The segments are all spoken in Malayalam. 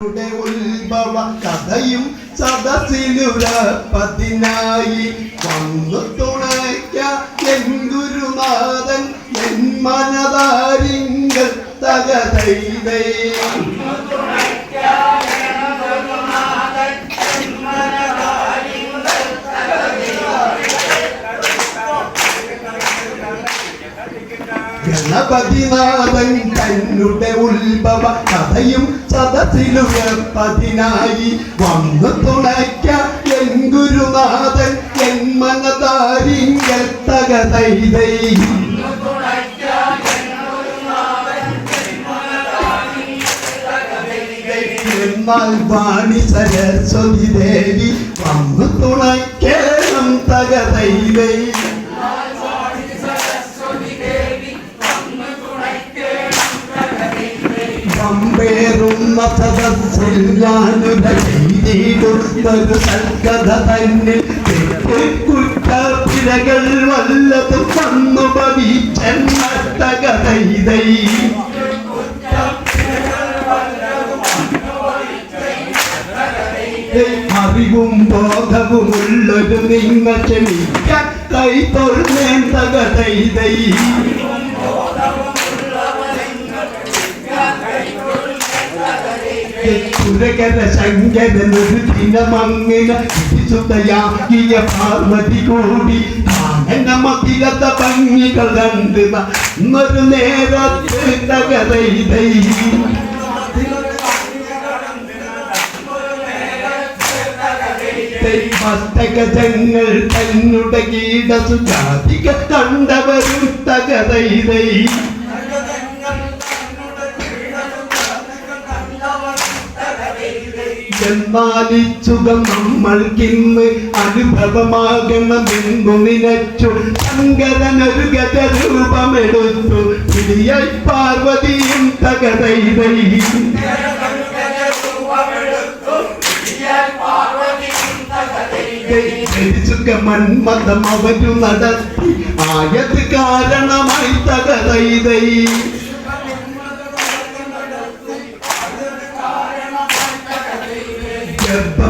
ഉത്ഭവ കഥയും സദസ്സിലുരപ്പതിനായി വന്നു തുണയ്ക്ക എൻ ഗുരുനാഥൻ എൻ മനതാരിങ്കൽ തകതൈതൈ ഗണപതിനാഥൻ തന്നുടെ ഉത്ഭവ കഥയും സദസ്സിലുയർപ്പതിനായി വന്നു തുണയ്ക്ക എൻ ഗുരുനാഥൻ എൻ മനതാരിങ്കൽ തകതൈതൈ. എന്നാൽ വാണി സരസ്വതി ദേവി വന്നു തുണയ്ക്കേണം സദസ്സിൽ ഞാനുര ചെയ്തിടുന്നൊരു സൽക്കഥ തന്നിൽ കുറ്റപ്പിഴകൾ വല്ലതും വന്നു ഭവിച്ചെന്നട്ടകതൈതൈ അറിവും ബോധവുമുള്ളൊരു നിങ്ങൾ ക്ഷമിക്കാൻ കൈ തൊഴുന്നേൻ തകതൈതൈ സുരകര ശങ്കരനൊരു ദിനമങ്ങിന വിശുദ്ധയാകിയ പാർവതി കൂടി മതിലത്ത ഭംഗികൾ കണ്ട് ഒരു നേരത്ത് തകതൈതൈ മസ്തകജങ്ങൾ തന്നുടെ കീടസുജാതിക കണ്ടവരും തകതൈതൈ സുഖം നമ്മൾക്കിന്ന് അനുഭവമാകണമെന്നു നിനച്ചു ശങ്കരനൊരു ഗജരൂപമെടുത്തു പിടിയായി പാർവതിയും തകതൈതൈ മന്മതം അവരു നടത്തി. ആയത് കാരണമായി തകതൈതൈ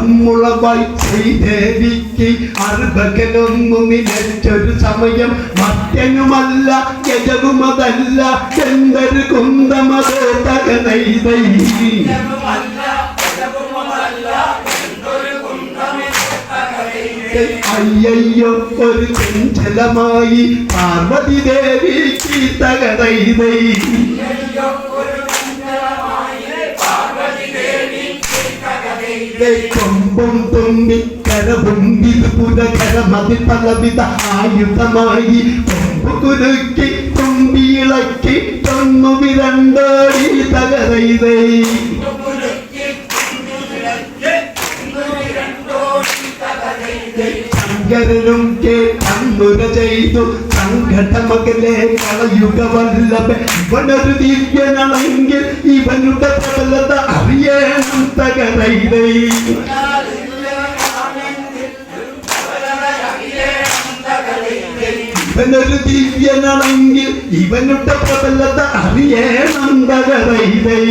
ഗർഭമുളവായി ശ്രീദേവിക്ക് അർഭകനൊന്നു നിലച്ചൊരു സമയം മറ്റനുമല്ല ഗജവുമതല്ല എന്തൊരു കുന്തമതോ തകനൈതൈ അയ്യയ്യോ ഒരു ചഞ്ചലമായി പാർവതി ദേവിക്ക് തകതൈതൈ കൊമ്പും തുമ്പി കരവും വിതുപുരകര മതിൽ പലവിധ ആയുധമായി കൊമ്പു കുരുക്കി തുമ്പിയിളക്കി തൊന്നു വിരണ്ടോടി തകരൈതൈ ശങ്കരനും തന്നുര ചെയ്തു സംഘടമകലെ കളയുകവല്ലഭ. ഇവനൊരു ദിവ്യനാണെങ്കിൽ ഇവനുടെ പ്രബലത അറിയണം തകരൈതൈ ഇവനൊരു ദിവ്യനാണെങ്കിൽ ഇവനുടെ പ്രബലത അറിയണം തകരൈതൈ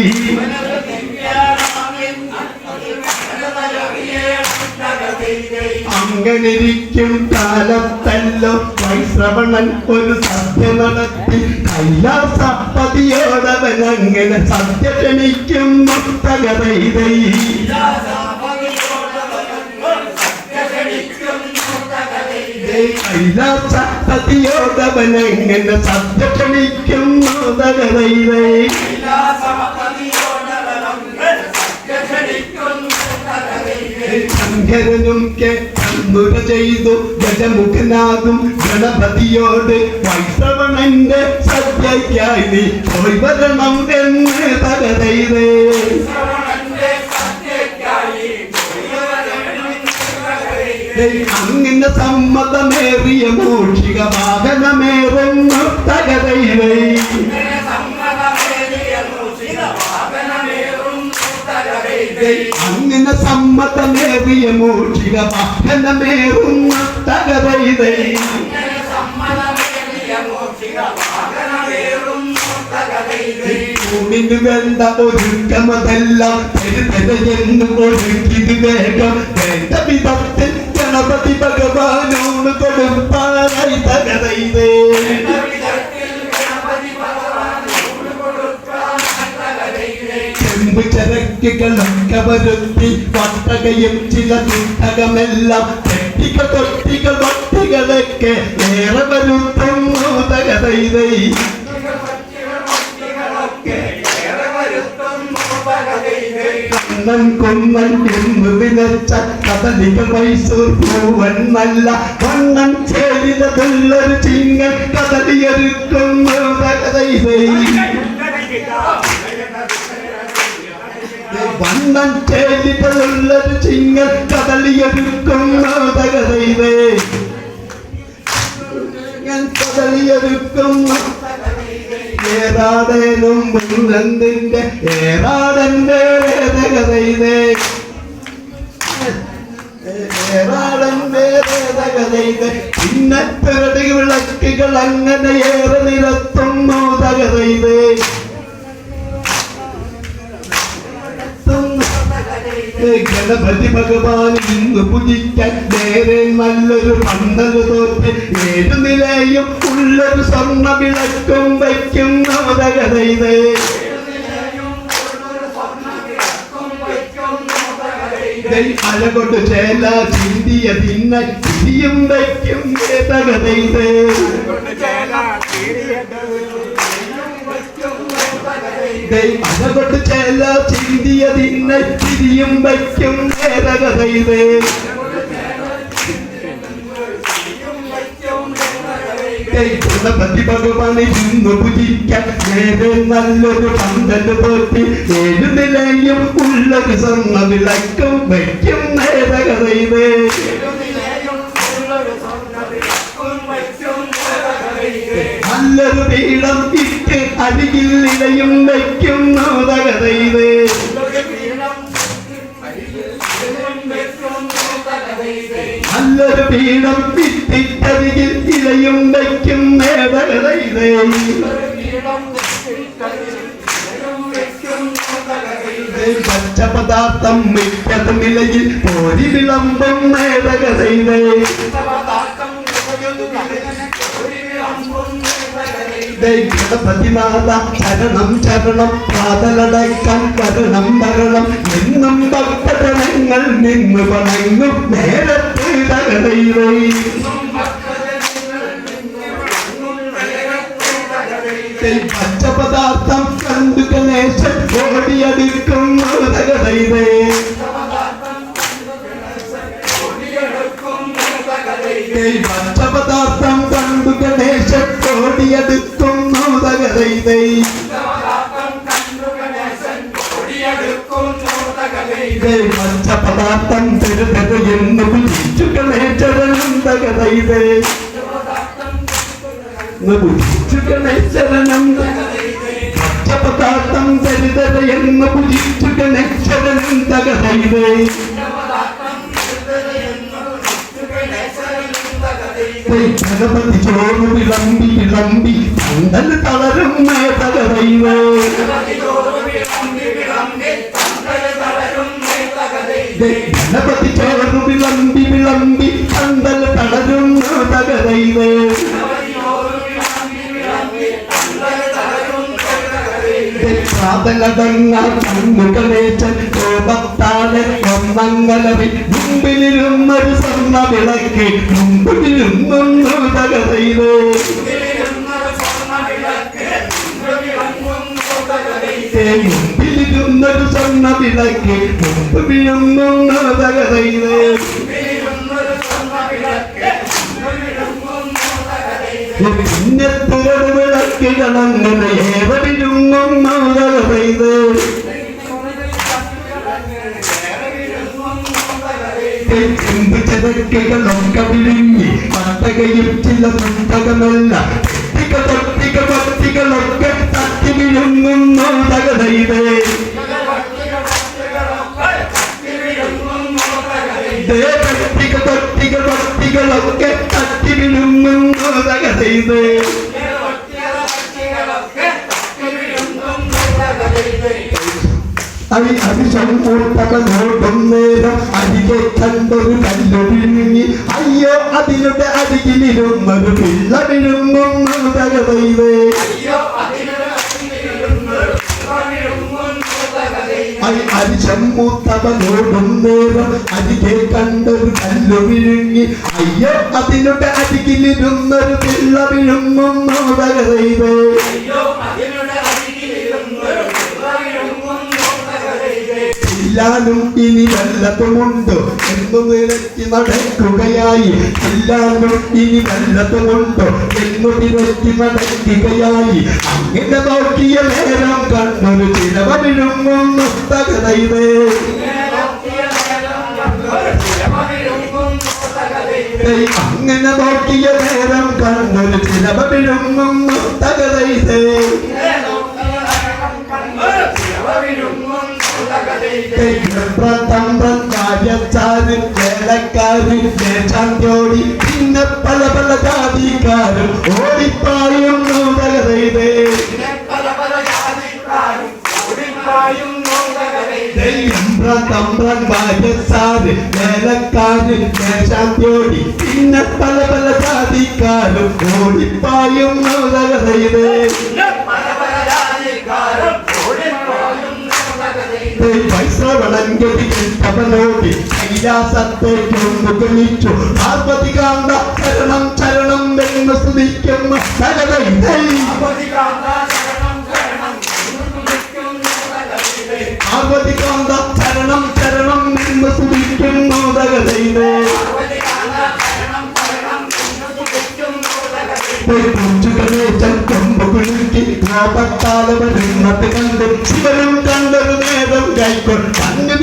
അങ്ങനിരിക്കും കാലത്തല്ലോ വൈശ്രവണൻ ഒരു സദ്യ നടത്തി. കൈലാസപതിയോടവൻ അങ്ങനെ സദ്യ ക്ഷണിക്കും തകരൈതൈ കൈലാസപതിയോടവൻ അങ്ങനെ സദ്യ ക്ഷണിക്കും തകരൈതൈ ശങ്കരനും കേട്ടുര ചെയ്തു. ഗജമുഖനാഥും ഗണപതിയോട് വൈശ്രവണന്റെ സദ്യക്കായി നീ പോയി വരണം എന്ന് തകതൈതേ അങ്ങനെ സമ്മതമേറിയ മോക്ഷിക വാഹനമേറുന്നു തകതൈതേ അങ്ങനെ സമ്മതമേറിയ മൂഷിക വാഹനമേറുന്ന തകതൈതൈ ഊണിന് വേണ്ട ഒരുക്കമതെല്ലാം തെരുതെരയെന്ന് ഒഴുകിത് വേഗം വേണ്ട വിധത്തിൽ ഗണപതി ഭഗവാനോട് കൊടുപ്പാറായി തകരയിതേ ചെമ്പ് ചരക്കുകളൊക്കെ വരുത്തി വട്ടകയും ചില തുട്ടകമെല്ലാം കെട്ടിക തൊട്ടികൾ വട്ടികളൊക്കെ ഏറെ വരുത്തുന്നു തകരയിതേ കണ്ണൻ കൊന്നൻ എന്ന് വിലച്ച കദലിക മൈസൂർ പൂവൻ നല്ല വണ്ണൻ ചേരിലതുള്ളൊരു ചിങ്ങൻ കദലിയൊരുക്കുന്നു തകരയിതേ വണ്ണൻ ചേരിലുള്ളൊരു ചിങ്ങൽ കദളിയൊരുക്കുന്നു തകരയിതേ ഞാൻ കദളിയൊരുക്കുന്നു ഏറാടേനും മുന്നന്തിന്റെ ഏറാടന്റെ വേദകഥയിലേ ഏറാടന്റെ വേദകഥയിലെ പിറടി വിളക്കുകൾ അങ്ങനെ ഏറെ നിരത്തും തകതയിലേ ഗണപതി ഭഗവാൻ ഇന്ന് പൂജിക്കാൻ നേരെ നല്ലൊരു പന്തൽ തോറ്റ് ഏത് നിലയും ഉള്ളൊരു സ്വർണ വിളക്കും വയ്ക്കും നവതകഥയിലേ അലകൊണ്ട് ചേല ചിന്തിയ തിന്ന തിരിയും വയ്ക്കും തകതയിലേ അലകൊണ്ട് ചേല ചിന്തിയ തിന്ന തിരിയും വയ്ക്കും തകതയിലേ ഗണപതി ഭഗവാനെ ഇന്ന് പൂജിക്കാൻ. നേരെ നല്ലൊരു പന്തൽ പോറ്റി ഏഴു നിലയും ഉള്ളൊരു സ്വർണ വിളക്കും വയ്ക്കും നേരകഥയിലേ. നല്ലൊരു പീഠം അരികിൽ നിലയും വയ്ക്കും നവതകഥയിലേ നല്ലൊരു പീഠം ഇട്ടിട്ടരികിൽ ഇലയും വയ്ക്കും. പച്ച പദാർത്ഥം മിക്കതും നിലയിൽ പോരി വിളമ്പും. നേരകഥയിലേ ഗണപതിനാഥ ശരണം ശരണം പ്രാതലടക്കാൻ വരണം നിന്നും ഭക്തജനങ്ങൾ നിന്ന് വണങ്ങും നേരത്തെ കണ്ടു ഗണേശൻ ഓടിയടിക്കുന്നു പച്ചപദാർത്ഥം കണ്ടു പഞ്ചപദാർത്ഥം തെരുതെരു എന്ന് ഗണേശരണം പഞ്ചപദാർത്ഥം തെരുതെര എന്ന് തകതയിലേ. ഗണപതി ചോറ് വിളമ്പി വിളമ്പി പന്തൽ തളരും തകതയിലേ. ഗണപതി ചോറ് വിളമ്പി വിളമ്പി പന്തൽ തളരുന്നു തകതയിലേ പ്രാതലടങ്ങ കണ്ണുകളേച്ചൻ കോപത്താലെ ഒന്നങ്ങലവി മുമ്പിലിരുന്നൊരു സ്വർണ വിളക്ക് മുമ്പിലിരുന്നു തകതയിലേ മുമ്പിലിരുന്നൊരു സ്വർണ വിളക്ക് മുമ്പ് വിഴുന്നു തകതയിലേ പിന്നെ തുറവ് വിളക്കുകളങ്ങനെ ഏവരിരുങ്ങും തകതയിലേ ചെറുക്കുകളൊക്കെ വിഴുങ്ങി പട്ടകയും ചില പുസ്തകമല്ല പട്ടിക പട്ടിക പട്ടികളൊക്കെ വിഴുങ്ങുന്നു തകതയിലേ പട്ടിക പട്ടിക പട്ടികളൊക്കെ തട്ടി വിഴുങ്ങുന്നു തകതയിലേ അരി അതിശമ്പൂർത്തവനോടും നേരം അരികെ കണ്ടൊരു കല്ലൊഴിഞ്ഞി അയ്യോ അതിനുടെ അരികിലിരുന്നൊരു പിള്ള വിഴുങ്ങുന്നു തകതൈവേ അരി അരിശമ്പൂത്തവനോടും നേരം അരികെ കണ്ടൊരു കല്ലു വിഴുങ്ങി അയ്യോ അതിനുടെ അരികിലിരുന്നൊരു പിള്ള വിഴുങ്ങുന്നു തകതൈവേ ഇല്ലാനും ഇനി വല്ലതുമുണ്ട്? എന്നു നിരക്കി നടക്കുകയായി. ഇല്ലാനും ഇനി വല്ലതുമുണ്ട്? എന്നു നിരക്കി നടക്കുകയായി. അങ്ങനെ നോക്കിയ നേരം കണ്ണൊരു ചിലവ തകതയിലേ. തകതൈവേ ഏയ് അങ്ങനെ നോക്കിയ നേരം കണ്ണൊരു ചിലവ വിഴുങ്ങുന്നു തകതൈവേ തമ്പ്രൻ കാര്യച്ചാരും വേലക്കാരും ദേശാന്തിയോടി പിന്നെ പല പല ജാതിക്കാരും ഓടിപ്പായുന്നു തകതൈവേ തമ്പ്രൻ കാര്യച്ചാര് വേലക്കാര് ദേശാന്തിയോടി പിന്നെ പല പല ജാതിക്കാരും ഓടിപ്പായും തകതൈവേ കൈലാസത്തേക്കൊന്ന് ഗണിച്ചു പാർവതി കാന്ത ചരണം ചരണം എന്ന് സ്തുതിക്കുന്ന. പാർവതി കാന്ത ചരണം ചരണം എന്ന് സ്തുതിക്കുന്നു. തകതൈതേ കൊമ്പുകുലുക്കിത്താലവരുന്നത് കണ്ട് ശിവനും കൈക്കൊണ്ട് കണ്ണു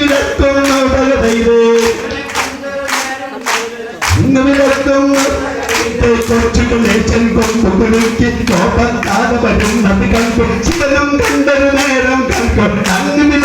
തകതൈതേ ഇന്ന് കൊച്ചുകളേച്ചൻ കൊമ്പുകുലുക്കി കോപത്താല വരുന്നത് കണ്ടു ശിവനും കണ്ടൊരു നേരം കണ്ടു